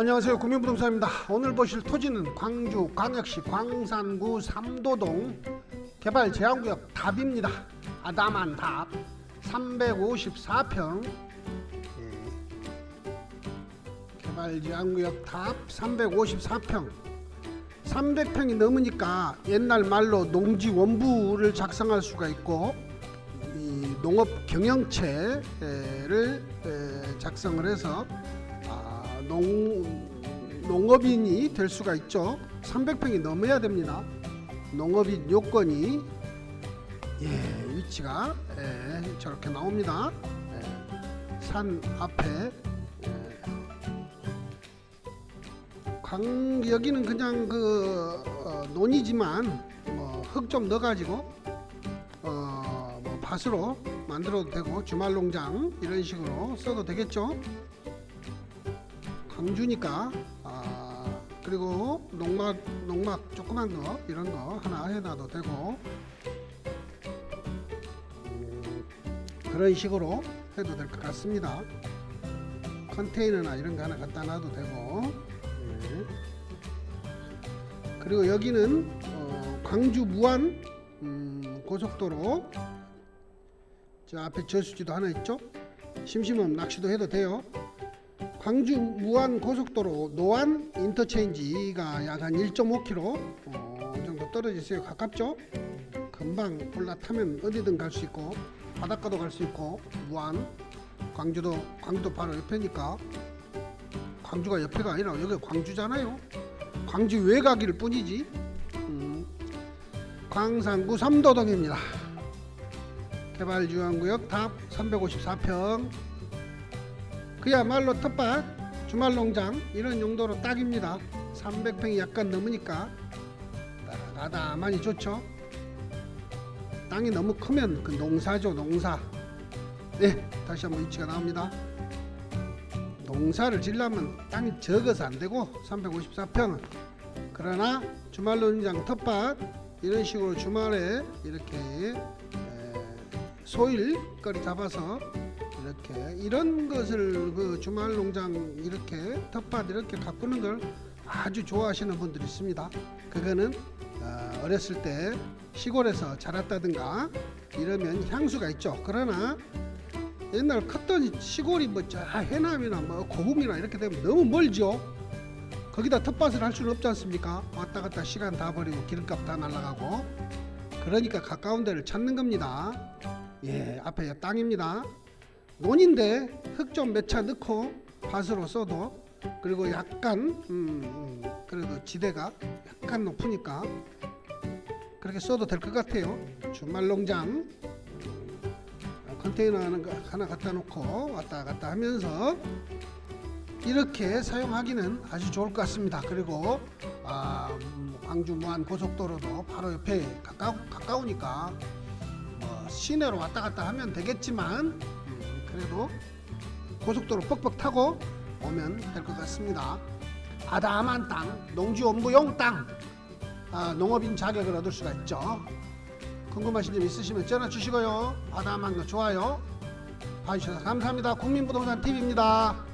안녕하세요. 국민부동산입니다. 오늘 보실 토지는 광주 광역시 광산구 삼도동 개발 제한구역 답입니다. 아담한 답. 354평. 예. 개발 제한구역 답 354평. 300평이 넘으니까 옛날 말로 농지 원부를 작성할 수가 있고 이 농업 경영체를 에, 작성을 해서 아, 농 농업인이 될 수가 있죠. 300평이 넘어야 됩니다. 농업인 요건이 예 위치가 예, 저렇게 나옵니다. 예, 산 앞에 예. 강 여기는 그냥 그 어, 논이지만 뭐 흙 좀 넣어가지고 어, 뭐 밭으로 만들어도 되고 주말 농장 이런 식으로 써도 되겠죠. 광주니까 아, 그리고 농막 농막 조그만 거 이런 거 하나 해놔도 되고 음, 그런 식으로 해도 될 것 같습니다. 컨테이너나 이런 거 하나 갖다 놔도 되고 예. 그리고 여기는 어, 광주 무안 음, 고속도로 저 앞에 저수지도 하나 있죠. 심심하면 낚시도 해도 돼요. 광주 무안 고속도로 노안 인터체인지가 약 한 1.5km 어, 정도 떨어져 있어요. 가깝죠? 금방 올라타면 어디든 갈 수 있고 바닷가도 갈 수 있고 무안 광주도 광주도 바로 옆에니까 광주가 옆에가 아니라 여기 광주잖아요. 광주 외곽일 뿐이지. 음, 광산구 삼도동입니다. 개발지원구역 답 354평. 그야말로 텃밭, 주말 농장 이런 용도로 딱입니다. 300평이 약간 넘으니까 아담하니 좋죠. 땅이 너무 크면 그 농사죠 농사. 네, 다시 한번 위치가 나옵니다. 농사를 지려면 땅이 적어서 안 되고 354평은 그러나 주말 농장 텃밭 이런 식으로 주말에 이렇게 에, 소일거리 잡아서 이렇게 이런 것을 그 주말 농장 이렇게 텃밭 이렇게 가꾸는 걸 아주 좋아하시는 분들이 있습니다. 그거는 어, 어렸을 때 시골에서 자랐다든가 이러면 향수가 있죠. 그러나 옛날 컸던 시골이 뭐저 해남이나 뭐 고흥이나 이렇게 되면 너무 멀죠. 거기다 텃밭을 할 수는 없지 않습니까? 왔다 갔다 시간 다 버리고 기름값 다 날라가고 그러니까 가까운 데를 찾는 겁니다. 예, 앞에 땅입니다. 논인데 흙 좀 몇 차 넣고 밭으로 써도 그리고 약간 음, 음, 그래도 지대가 약간 높으니까 그렇게 써도 될 것 같아요. 주말 농장 컨테이너 하나, 하나 갖다 놓고 왔다 갔다 하면서 이렇게 사용하기는 아주 좋을 것 같습니다. 그리고 아, 음, 광주 무안 고속도로도 바로 옆에 가까, 가까우니까 뭐 시내로 왔다 갔다 하면 되겠지만 음, 그래도 고속도로 뻑뻑 타고 오면 될 것 같습니다. 아담한 땅, 농지원부용 땅, 아, 농업인 자격을 얻을 수가 있죠. 궁금하신 점 있으시면 전화 주시고요. 아담한 거 좋아요. 봐주셔서 감사합니다. 국민부동산 TV입니다.